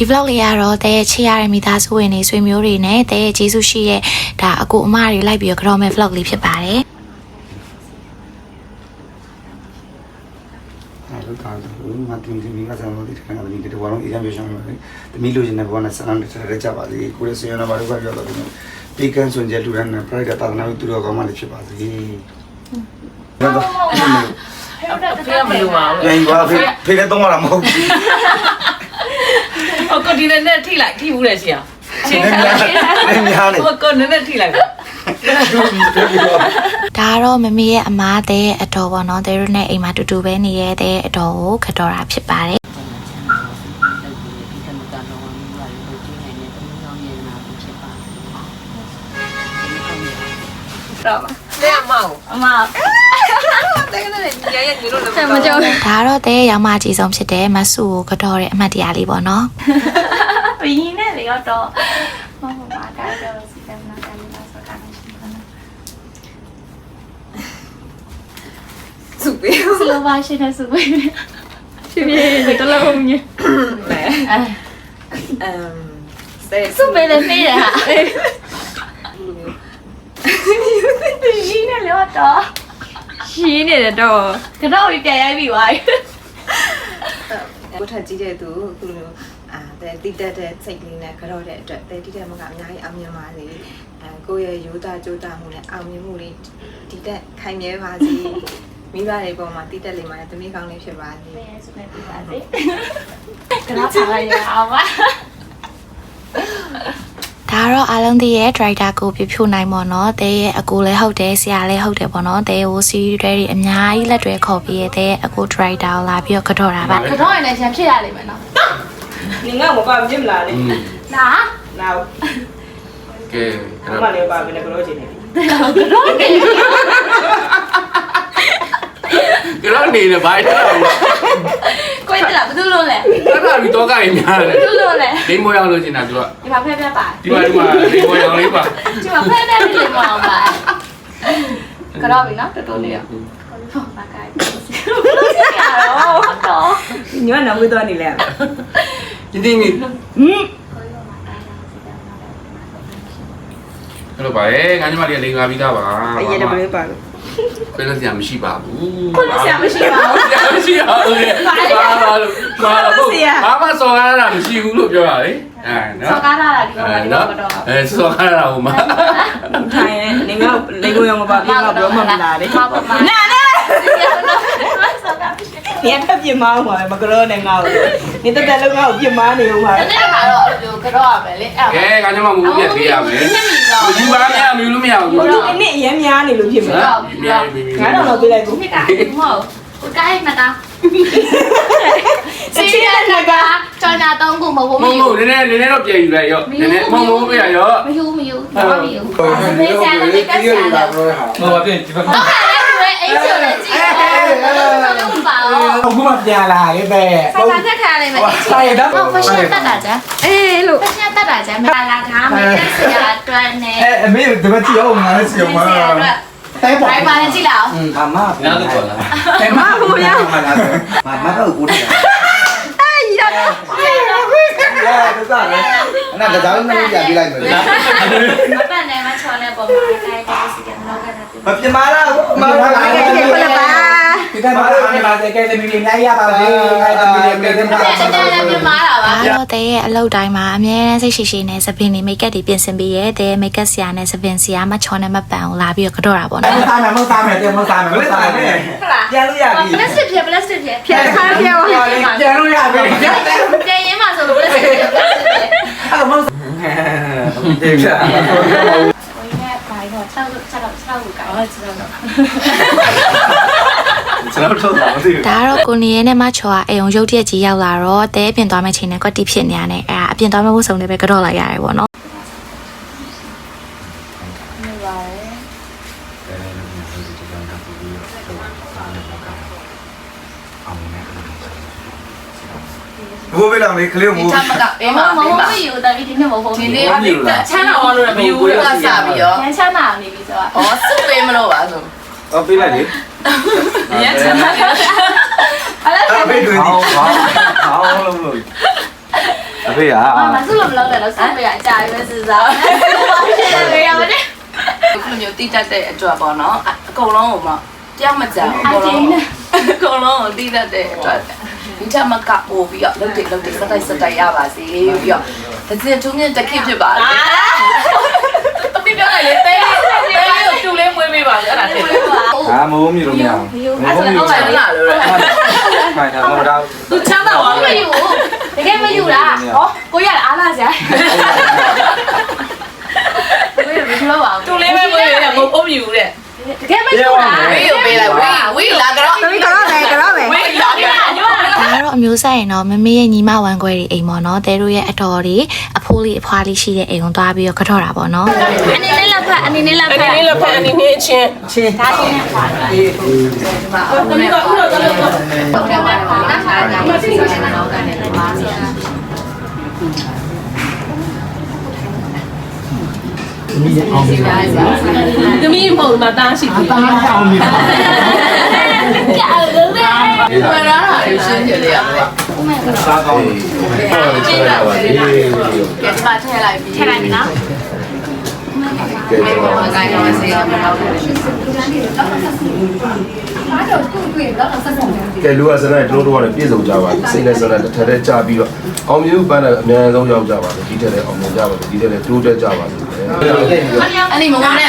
ဒီ vlog လေးကတော့တဲရဲ့ချစ်ရတဲ့မိသားစုဝင်တွေဆွေမျိုးတွေနဲ့တဲရဲ့ကျေးဇူးရှိတဲ့ဒါအကိုအမတွေလိုက်ပြီးတော့ကြော်မဲ့ vlog လေးဖြစ်ပါတယ်အဲလောက်တာလို့ငါတင်တင်ကစားလို့ဒီခဏလေးဒီတော့အေးရပြရှောင်းလို့တမီလို့ရှင်တဲ့ဘောနဲ့ဆန်းတဲ့ရက်ကြပါစေကိုရဆွေရနာဘာလို့ပြောတော့ဒီပေကန်ဆွန်ကျဲလူရန်နဲ့ pride တာနာသူတော်ကောင်းမှလည်းဖြစ်ပါစေဟုတ်ပါဖေးမလို့ပါဘူးပြန်ပါဖေးဖေးလည်းတော့မှာမဟုတ်ဘူး ဟိုကိုဒီနဲ့နဲ့ထိလိုက်ထိဘူးလေရှင်ချင်းများနေများနေဟိုကိုနဲ့နဲ့ထိလိုက်ပါဒါကတော့မမေရဲ့အမားတဲ့အတော်ပေါ့နော်တဲတို့နဲ့အိမ်မှာတူတူပဲနေရတဲ့အတော်ကိုခတော်တာဖြစ်ပါတယ်တော့ပါတဲ့မောင်အမ မကြောက်ဒါကတော့တဲရဲ့ရောင်မကြီးဆုံးဖြစ်တဲ့မဆူကိုခတော်တဲ့အမှတ်တရလေးပေါ့နော်ဘီနဲ့လေတော့မဟုတ်ပါကားတော့စီကနာကန်လာစကားမရှိဘူးနော်စုပေးစလိုပါရှိတဲ့စုပဲဖြစ်ဖြစ်တလုံးညမယ်အဲအမ်စေစုပဲလည်းနေရဟာဘီနဲ့လေတော့ ရှင်းနေတယ်တော့ကတော့ပြန်ရိုက်ပြီးသွားပြီကိုထက်ကြီးတဲ့သူအခုလိုမျိုးအာတဲ့တိတက်တဲ့စိတ်ကလေးနဲ့ကြော့တဲ့အတွက်တဲ့တိတက်မှုကအများကြီးအောင်မြင်ပါစေအဲကိုယ့်ရဲ့ရိုးသားကြိုးစားမှုနဲ့အောင်မြင်မှုလေးတိတက်ခိုင်မြဲပါစေမိဘတွေပေါ်မှာတိတက်လေးမှာတမီးကောင်းလေးဖြစ်ပါစေပြန်စုနေပြီးပါစေကတော့ပါရအောင်ပါ ဒါကတော့အားလုံးသိရဲ့ driver ကိုပြဖြိုနိုင်ပေါ့နော်တဲရဲ့အကိုလည်းဟုတ်တယ်ဆရာလည်းဟုတ်တယ်ပေါ့နော်တဲဟိုစီးရီးတွေတွေအများကြီးလက်တွေခေါ်ပြီးရဲ့တဲရဲ့အကို driver ကိုလာပြီးတော့ကတော့တာပါကတော့ရင်လည်းရံဖြစ်ရလိမ့်မယ်နော်你ငါမပါမြင်မလားလေနာနာကဲအမလည်းပါဘယ်နဲ့ကတော့ချင်နေတယ်ကတော့တယ် ကျွန်တော်နေနေဘာတက်တာလဲကိုယ်တက်လာဘာလို့လဲတက်တာပြီးတော့ကရင်များတယ်ဘာလို့လဲလိမ္မောရောက်လို့ချင်တာသူကဒီမှာဖဲဖဲပါဒီမှာဒီမှာလိမ္မောရောက်လေးပါဒီမှာဖဲဖဲလေးလိမ္မောအောင်ပါကတော့ပြီနော်တော်တော်လေးရဟုတ်ပါကဲတော့တော့ညောင်းဝေးတော့နေလဲဒီဒီနီဟမ်အဲ့လိုပါရဲ့ငါညီမလေးကလိန်လာပြီးသားပါအရင်ကမလေးပါလို့ ခွဲလို့ဆရာမရှိပါဘူးခွဲလို့ဆရာမရှိပါဘူးဆရာမရှိပါဘူးလေဘာပါလို့ဘာလို့ဘာမှစော်ကားတာမရှိဘူးလို့ပြောတာလေအဲနော်စော်ကားတာဒီကောင်ကဒီကောင်မတော်အဲစော်ကားတာဟိုမှာထိုင်နေနေကလေကိုရောမပါပြတော့ပြောမှမလာလေနာနာ နေရာထပ်ပြင်းမအောင်ပါမကရောနဲ့ငါ့ကိုနေတက်တက်လုံးငါ့ကိုပြင်းမနေအောင်ပါတနေ့ကတော့အဲ့လိုကတော့ပဲလေအဲ့ကဲခါကျမှမူပြပေးရမယ်မယူပါနဲ့မယူလို့မရဘူးဘလို့အနည်းအရင်များနေလို့ဖြစ်မှာငါတော့တော့ပေးလိုက်ကိုမိတာမဟုတ်ကိုတိုင်းမတာစီရနကချောနာတုံးကိုမဟုတ်ဘူးမဟုတ်ဘူးနည်းနည်းနည်းနည်းတော့ပြန်ယူလိုက်ရောနည်းနည်းမဟုတ်ဘူးပြရောမယူမယူဘာမယူမေးစရာလည်းမကက်စရာလည်းမဟုတ်ပါဘူးဒီဘက်ကတော့အဲ့ဒါလည်းအိမ်ချောလည်းကြည့် ပါတော့ အခုမှပြန်လာလေပဲ ဆက်စားခက်ခါလေးမယ်အိမ်ချို ဆိုင်တော့ ဟုတ်ဖရှင်တက်တာကြအေးလို့ဖရှင်တက်တာကြမလာထားမယ်ဆရာတွန်းနေ အဲအမေဒီဘက်ကြည့်အောင်ငါလည်းစီအောင်ပါ ဆရာတွန်း တဲပါ ဘိုင်ပါနဲ့ကြည့်လောက် อืมอาม่าနားလို့ခေါ်လာတဲမဘူးရမမတော့ကိုနေတာအဲဒါစားလေအဲ့ဒါကြောင့်မလို့ရပြလိုက်မယ်လေ မပတ်နဲ့မချော်နဲ့ပုံမှာကိုင်းတဲ့စီကတော့ကလည်း မပြမလားမလာလာ ဒီကမှာလည်းပါစေကဲသမီးလေးနိုင်ရပါစေအဲသမီးလေးကဲသမီးအဲ့ဒါလည်းပြမာတာပါဒါတော့တဲရဲ့အလုပ်တိုင်းမှာအများနဲ့စိတ်ရှိရှိနဲ့သပင်တွေမိတ်ကပ်တွေပြင်ဆင်ပေးရဲ့တဲမိတ်ကပ်ဆရာနဲ့သပင်ဆရာမချောနဲ့မပန်အောင်လာပြီးတော့ခတော်တာပေါ့နော်မစားမယ်မစားမယ်တဲမစားမယ်မစားမယ်ဟုတ်လားပြန်လို့ရပြီပလတ်စတစ်ဖြဲပလတ်စတစ်ဖြဲဖြဲပြန်ခါပြန်ပြန်လို့ရပြီပြန်တယ်ပြန်ရင်းမှာဆိုလို့ပလတ်စတစ်ဖြဲပလတ်စတစ်ဖြဲအဲ့မဟုတ်တယ်ကြာကိုင်းနဲ့ဘိုင်တော့6လို့6လို့6လို့ကိုင်းဟုတ် ကျွန်တော်ထုတ်တာမသိဘူးဒါကတော့ကိုနေရဲနဲ့မချော်ကအယုံရုတ်တရက်ကြီးရောက်လာတော့တဲအပြင်သွားမယ့်ချိန်နဲ့ကွက်တီဖြစ်နေရတယ်အဲအပြင်သွားမယ့်ဘုဆုံတွေပဲကတော့လိုက်ရတယ်ပေါ့နော်ဘိုးဘေးလောင်လေးကလေးကိုမိုးမကဘေးမမမမေယူတာဒီနေ့မဟုတ်ဘူးဒီနေ့အချမ်းသာအောင်လို့မယူဘူးကစပြီးရောချမ်းသာနေပြီဆိုတော့ဩစုပေးမလို့ပါဆိုဩပေးလိုက်လေ ရန်ချမ်းသာတယ်အဲ့ဒါအဖေတွေ့ဘာသည်ဘာဘာလုံးလို့အဖေอ่ะမဆုလို့မလုပ်တယ်လို့ဆက်ပြရအကြိုက်ပဲစဉ်းစားတယ်ဘယ်ရမလဲခုလိုမျိုးတိတတ်တဲ့အတွက်ပေါ့နော်အကုန်လုံးကိုမတယောက်မကြောက်အကုန်လုံးအကုန်လုံးကိုတိတတ်တဲ့အတွက်ဒီချက်မကပို့ပြီးတော့လုပ်တယ်လုပ်တယ်စတိုက်စတိုက်ရပါစေပြီးတော့တစ်စင်ထူးမြင့်တစ်ခေတ်ဖြစ်ပါလေတပိပြောလိုက်လေတဲ မွေးပေးပါလေအဲ့ဒါတည်းအာမိုးမြည်လို့မရဘူးမိုးမြည်လို့ဟုတ်လားလို့ရခိုင်တာတော့သူချမ်းသာပါမလေယူတကယ်မယူလားဩကိုရအားလာစရာကိုရမလို့ပါတူလေးပဲမွေးပေးတယ်မဟုတ်ဘူးတဲ့တကယ်မယူလားဝေးကိုပေးလိုက်ဝေးဝေးလာကတော့သမီးကတော့မယ်ကတော့မယ် ဝေးလာကြ ညမ ဒါကတော့အ မျိုးဆက်ရင်တော့မမေရဲ့ညီမဝမ်းခွဲတွေအိမ်ပေါ့နော်တဲတို့ရဲ့အတော်တွေအဖိုးလေးအဖွားလေးရှိတဲ့အိမ်ကိုသွားပြီးတော့ခထော့တာပေါ့နော်အနေနဲ့လက်ဖက်အနေနဲ့လက်ဖက်ဒီလိုဖက်အနေနဲ့ချင်းဒါချင်းနဲ့ပါသမီးကဥတော့တော့တော့တော့ပါပါနားထားကြပါစီစဉ်တော့ကနေပါစီသမီးပုံမှာတားရှိတယ်တားအောင်မြ ရတာရှင်းပြလေရပါစားကောင်းကဲဒီမှာထည့်လိုက်ပြီထည့်လိုက်ပြီနော်ကဲဒီမှာကိုင်းတော့ဆေးရမလို့ကဲလူကစတဲ့တို့တို့ကလည်းပြည့်စုံကြပါစိတ်နဲ့စတဲ့တစ်ထက်တည်းကြာပြီးတော့အောင်မြင်ပန်းတဲ့အများဆုံးရောက်ကြပါစေဒီထက်လည်းအောင်မြင်ကြပါစေဒီထက်လည်းတိုးတက်ကြပါစေအဲ့ဒီမငုံနဲ့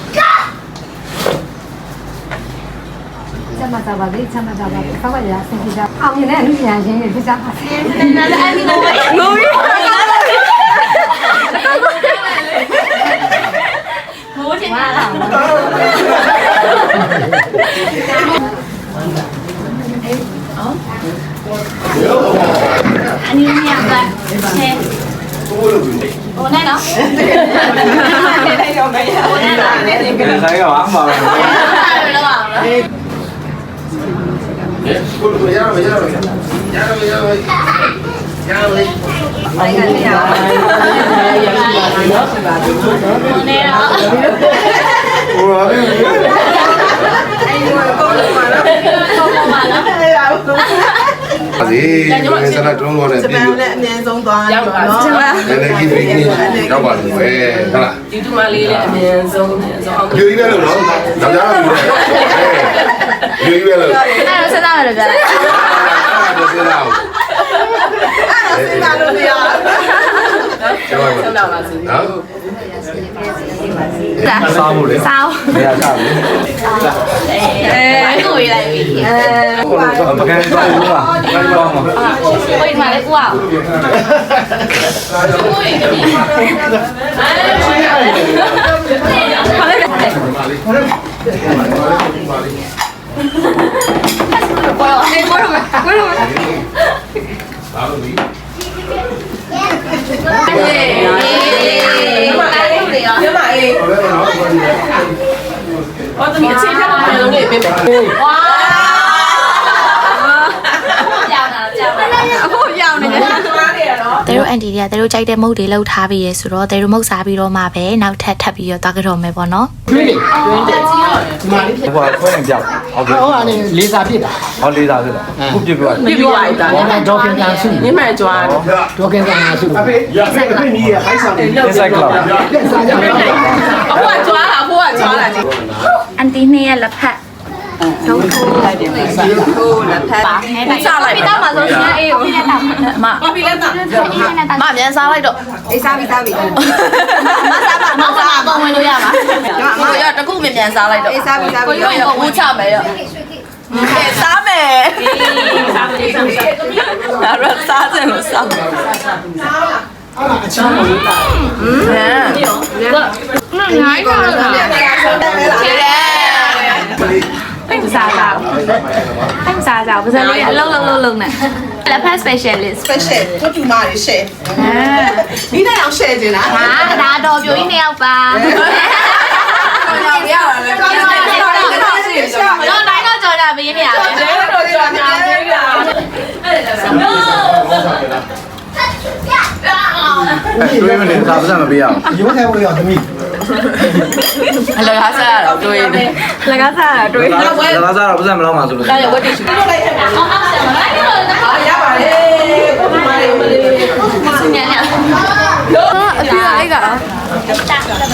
ချမ်းသာပါစေချမ်းသာပါစေဆောက်ပါရအောင်ဆင်ပြေအောင်မြင်တဲ့အမှုပညာရှင်တွေဖြစ်ကြပါစေနာနာအန်နိုနိုရီမိုးချင်ပါလားอันนี้เนี่ยแบบแชร์โอ้ยโอ้แน่เนาะแน่ได้ยังไงอ่ะแน่ได้ยังไงใช้กับอ้ําบ่ ကိုလူရရမရရရရမရရရရလေအဲ့ဒါလည်းရပါတယ်နော်ဆရာတို့နော်နေတော့ဟိုပါလေအဲ့ဒီမှာကောင်းလို့ပါလားကောင်းပါလားအဲ့ဒါကိုဒီဆရာတို့တော့လည်းပြည်လို့အမြန်ဆုံးသွားတော့နော်နည်းနည်းကြီးပြီးရောက်ပါလို့ပဲဟုတ်လားဒီတူမလေးလည်းအမြန်ဆုံးအမြန်ဆုံးအောင်ပြည်ရည်လည်းလို့နော်ဒါကြတော့ ယူတယ်ယူကြီးပဲလို့အဲ့တော့စဉ်းစားရတယ်ဗျာအဲ့ဒါစဉ်းစားအောင်အဲ့ဒါစဉ်းစားလို့မရကျောင်းပါနော်စားဖို့လေစောင်းဘယ်ရစားလဲအဲကိုရေးလိုက်ပြီဟိုတော့ပကံစားလို့ပါဘာလို့မဝိတ်မှာလေကိုအောင်ကိုရောအေးကိုရောကိုရောဘာလို့ဒီအေးမာလေး Bueno, bueno, bueno. Vamos, sí. ဟုတ်တယ်နော်ဟုတ်တယ်ဟောသမီးအချိန်ထက်မှလည်းလုံးနေပေးမယ်ဝါး အန်တီတွေကတဲတို့ကြိုက်တဲ့မုတ်တွေလောက်ထားပြီးရဲဆိုတော့တဲတို့မုတ်စားပြီးတော့မှပဲနောက်ထပ်ထပ်ပြီးတော့သွားကြတော့မယ်ပေါ့နော်ဟိုခွဲရင်ကြောက်ဟုတ်ကဲ့ဟိုကနေလေးစားဖြစ်တာဟောလေးစားဖြစ်တာခုပြပြသွားပြပြလိုက်တာဒေါကင်ကန်စုညမကြွားဒေါကင်ကန်စုအဖေရဖေအဖေနီးရအိုက်ဆောင်နေလက်ဆိုင်ကလောက်လက်စားကြတယ်အဖိုးကကြွားတာအဖိုးကကြွားတာကြည့်အန်တီနှစ်ရဲ့လက်ဖက် ကိုလက်ဖက်ပါခဲလိုက်စားလိုက်ပြီးတော့မှဆိုရှင်အေးကိုနဲ့တောင်းမဘာဖြစ်လဲတာမမြန်စားလိုက်တော့အေးစားပြီးစားပြီးမစားပါမောင်စားပုံဝင်လို့ရပါမရတခုမြန်မြန်စားလိုက်တော့အေးစားပြီးစားကိုပြီးရောကိုဦးချမယ်ရောစားမယ်စားမယ်စားမယ်ရစားတယ်လို့စားမယ်အချမ်းလို့တာဟမ်နိုင်တော့ခြေတယ် ဖိတ်စားကြဘူးဖိတ်စားကြဘူးပါစံလေးအလုံးလုံးလုံးလုံးနဲ့လက်ဖက် specialist special တို့တူမတွေ share ဒီနေ့အောင် share တင်လားဟာဒါတော့ပြိုကြီးနှစ်ယောက်ပါတော်ရရရတယ်တော်ရရတယ်တော်ရရတယ်ရှိရတော့တိုင်းတော့ကြော်ကြမင်းနေရပဲတယ်တော်ရရတယ်တွေးမနေသာပစံမပေးရအောင်ရုံးထဲဝင်ရောသမီးအလ ကားစားရတော့တွေးနေလကားစားတာတွေးဒါကစားတော့ပစံမလောက်ပါဆိုလို့ဒါရဝတ်တိရှိတယ်အာရပါတယ်တို့တူမတွေမလေးညံ့ညံ့တော့အပြည့်လိုက်ကတော့လာလာ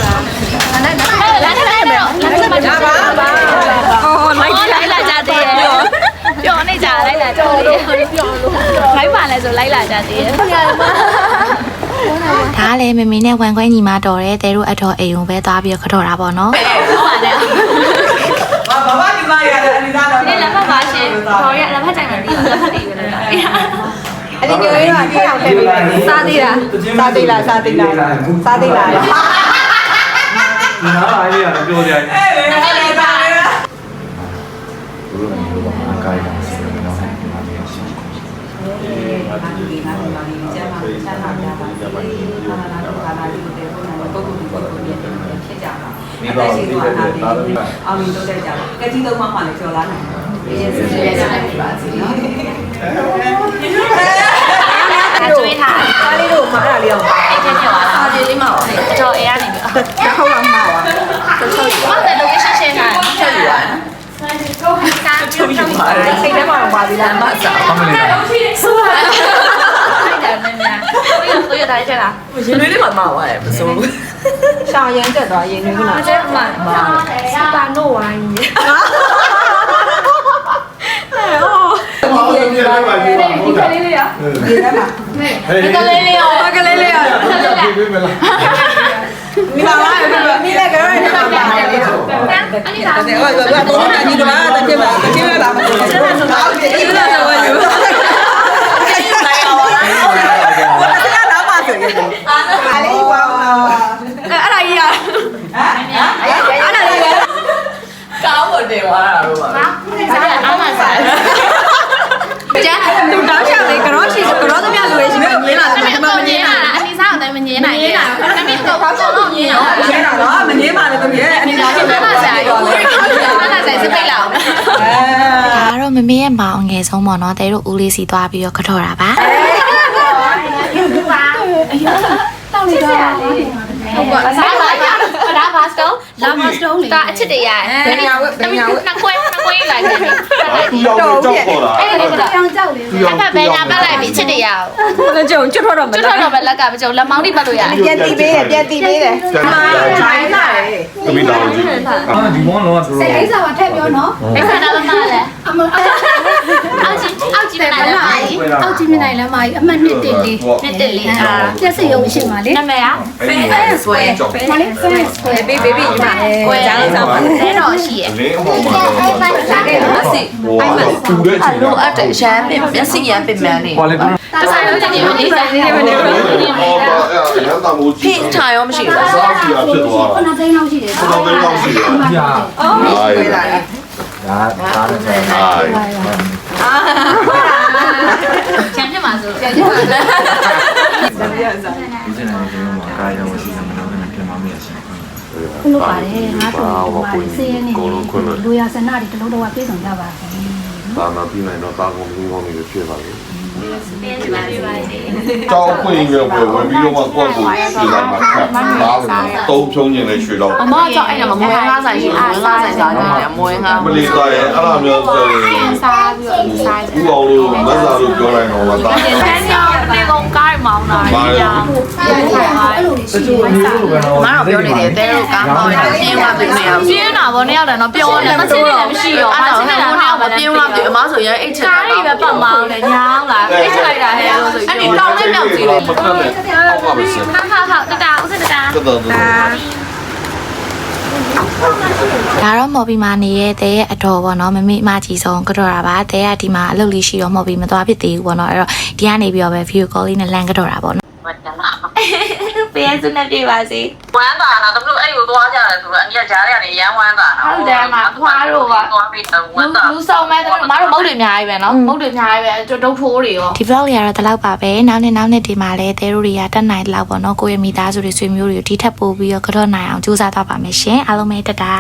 လာလာတော့ရပါပါအော်လိုက်လိုက်လာကြသေးရဲ့ပြောနေကြလိုက်လာကြသေးရဲ့လိုက်ပါလဲဆိုလိုက်လာကြသေးရဲ့ဒါက လည်းမမေနဲ့ဝမ်ခွဲညီမတော်တယ်တဲတို့အတော်အိမ်ုံပဲသွားပြီးတော့ခတော်တာပေါ့နော်ဟုတ်ပါတယ်ဘာဘာဒီမရရတယ်အနိဒါတော့ဒီလက်ဖက်ပါရှင်တော်ရလက်ဖက်တိုင်မှာဒီလက်ဖက်တွေပဲလားအဲ့ဒီညိုရင်းကထည့်အောင်ထည့်ပေးပါမယ်စားသေးတာစားသေးလားစားသေးလားစားသေးလားဒီနားအားလေးကပြောကြတယ် ဒီတော့ဒီတဲ့တာတော့အောင်လို့တက်ကြပါကကြီးသုံးမှမှလည်းကျော်လာနိုင်တယ်ရေးစရေးစနေပါစီနော်ကျွေးထားစားလေးတို့မှာအဲ့ဒါလေးအောင်အဲ့ထဲပြောလာအားကြီးလေးမအောင်အတော်အေးရနေပြီတစ်ခေါက်လောက်မှာပါဟုတ်တယ် location share ထားချက်ယူရတယ်စားကျွေးထားစိတ်ထဲမှာတော့ပါသေးလားမစားအမလေးဆိုးတာအဲ့ဒါနဲ့များကိုရကိုရတိုင်းချက်လားရင် လေးလေးမှမအောင်ရတယ်မစိုးဘူးရှောင်းရင်တက်သွားရင်နွေးကလားကျဲမှာစပါနိုဝိုင်းဘာလို့ဒီလိုပါဒီမှာဟုတ်တယ်လေးလေးရဒီထဲမှာဟေးကလေးလေးရောကလေးလေးရောပြေးမလားမိပါလားမိလည်းကြောရဲနေပါပါလေအဲ့ဒီဒါတယ်ဟောဘာဘာဘာကြီးတော့တက်ပြပါတက်ပြလာမှာဟုတ်တယ်ဒီလိုတော့ယူလိုက်အောင်ဘာလဲလာပါစေ အားလေးပါပါအဲ့ဒါကြီးရဟမ်အဲ့ဒါလေးကောင်းဖို့တင်သွားတာတော့ပါစားအားမစားကျန်သူတောင်းချလေကတော့ရှိကတော့သမျှလူတွေရှိနေမြင်လာအမေအတော်မြင်ရလားအနိစားတော့မမြင်နိုင်ဘူးအမေတော့ဘာလို့တော့မြင်ရလဲကျဲတာတော့မငင်းပါနဲ့တမီးရဲ့အနေနဲ့ဒီမှာစားရဘူးဒီမှာစားစပိတ်လောက်ဒါကတော့မမေရဲ့မောင်အငယ်ဆုံးပေါ့နော်တဲတို့ဦးလေးစီသွားပြီးတော့ခတော်တာပါ တောက်နေတော့ ဟုတ်ပါစားပါဒါဘာစတုံး လာမစတုံးဒါအချစ်တရားဘယ်ညာဝဘယ်ညာဝနှစ်ခွဲနှစ်ခွဲလိုက်တယ်သူရောက်တော့ကြောက်ပေါ်တာအဲ့ဒီကတော့ကြောင်ကြောက်လေသူရောက်အဲ့ဘယ်ညာပတ်လိုက်ပြီချစ်တရားဘယ်ကြုံကျွတ်ထွက်တော့မကျွတ်ထွက်တော့ပဲလက်ကမကြုံလက်မောင်းတိပတ်လို့ရတယ်ပြန်တီးပေးတယ်ပြန်တီးပေးတယ်ချိုင်းလာတယ်သမီးတော်ကြီးအာဒီမောင်းတော့သူစိတ်အိစားပါထည့်ပြောနော်အဲ့ခါတော့မှလည်းအမအောက်အောက်ကြည့်အောက်ကြည့်နေတယ်လားအောက်ကြည့်မနိုင်လမ်းမကြီးအမှတ်နှစ်တင်လေးနှစ်တလေးအာပြက်စိတ်ရုံရှိမှာလေနာမည်อ่ะအဲ့ဆွဲကြောက်မလေး first ပဲဘေးဘေးဘေးဒီမှာကိုယ်ကြားစားပါလဲတော့ရှိရဲ့လင်းအမောင်းမှာတော့အဲ့ပိုင်းစားခဲ့တော့စီဟိုကတော့ပူတဲ့အချိန်လိုအပ်တဲ့ရမ်းပင်မျက်စိရမ်းပင်မန်းနေဟောလေသူတဆိုင်လို့ကြည့်နေနေစားနေနေနေဟောတော့အဲ့ရန်တာမိုးဖိကြီးထားရောမရှိဘူးစားစီအဖြစ်သွားခုနသိန်းလောက်ရှိတယ်တာတော့တော့စီရညာဝေးလာတယ်ဒါဒါနဲ့ဆိုင်အားချမ်းပြမှာဆိုပြန်ကြည့်ပါဒီစနေမှာကာယဝစီကမလို့နဲ့ပြန်မမေ့ရစီ ခု လို့ပါတယ်ငါတို့ဟိုပါစေးနေလူရဆန္ဒတွေတလုံးတော့ပြေဆုံးကြပါစေဒါမှပြီးနိုင်တော့တာကုန်ပြီးကောင်းနေဖြစ်ပါလေပြန်ကြည့်ပါပြပါစေ။ကြောက်ပွင့်ရွယ်ဝယ်ဝင်ပြီးတော့မှကိုယ့်ကိုခြေလိုက်မှာခတ်ပါလို့တုံးဖြုံးနေလဲရွှေတော့အမကြောင့်အဲ့ဒါမမွေးငါးဆိုင်ရှိတယ်မွေးငါးဆိုင်စားနေတယ်မွေးငါးမလေးသားရဲ့အဲ့လိုမျိုးဆိုရင်စားပြီးတော့စားကြဘူးအောင်လို့မဆာလို့ပြောလိုက်တော့တာတယ်ဆန်းကြောင်ဒီကောင်ကား မောင်းတာကြီးอ่ะအဲ့လိုတချို့မျိုးလိုပဲတော့မတော့ပြောနေတယ်တဲတို့ကားမောင်းတယ်ပြင်းသွားပြီမရဘူးပြင်းတာဗောနှစ်ယောက်တည်းတော့ပြောတယ်မသိတယ်လည်းမရှိရောအဲ့တော့ဟိုနေ့ကမပြင်းလာပြီအမဆိုရင်အိတ်ချင်ကားတွေပဲပတ်မောင်းတယ်ညောင်းလာအိတ်ချလိုက်တာဟဲ့လို့ဆိုအဲ့ဒီတောင်းလေးမြောက်ကြည့်လို့မကနဲ့အောက်ကမစင်ဟာဟာဟာတတာဥစ္စာတတာတော်တော်တော် ဒါတော့မော်ဘီမာနေတဲ့တဲရဲ့အတော်ပေါ့နော်မမေအမကြီးဆုံးခတော်တာပါတဲကဒီမှာအလုပ်လေးရှိတော့မော်ဘီမသွားဖြစ်သေးဘူးပေါ့နော်အဲ့တော့ဒီကနေပြီးတော့ပဲ view call လေးနဲ့လမ်းခတော်တာပေါ့နော် ပေးရစုနဲ့ပြေပါစေဝမ်းသာတာတို့အဲ့ကိုသွားကြတယ်ဆိုတော့အမြတ်ကြားရနေရမ်းဝမ်းသာတာဟုတ်တယ်မှာဖွားတို့ကသွားပြီးတော့ဝလူမ်းသာလူဆောင်မဲ့တို့မတို့မုတ်တွေအများကြီးပဲနော်မုတ်တွေအများကြီးပဲဒုတ်ထိုးတွေရောဒီ vlog လေးကတော့ဒီလောက်ပါပဲနောက်နေ့နောက်နေ့ဒီမှာလည်းတဲတို့တွေကတက်နိုင်တဲ့လောက်ပေါ့နော်ကိုယ့်ရဲ့မိသားစုတွေဆွေမျိုးတွေကိုဒီထက်ပိုပြီးတော့ကတော့နိုင်အောင်ကြိုးစားသွားပါမယ်ရှင်အားလုံးပဲတတာ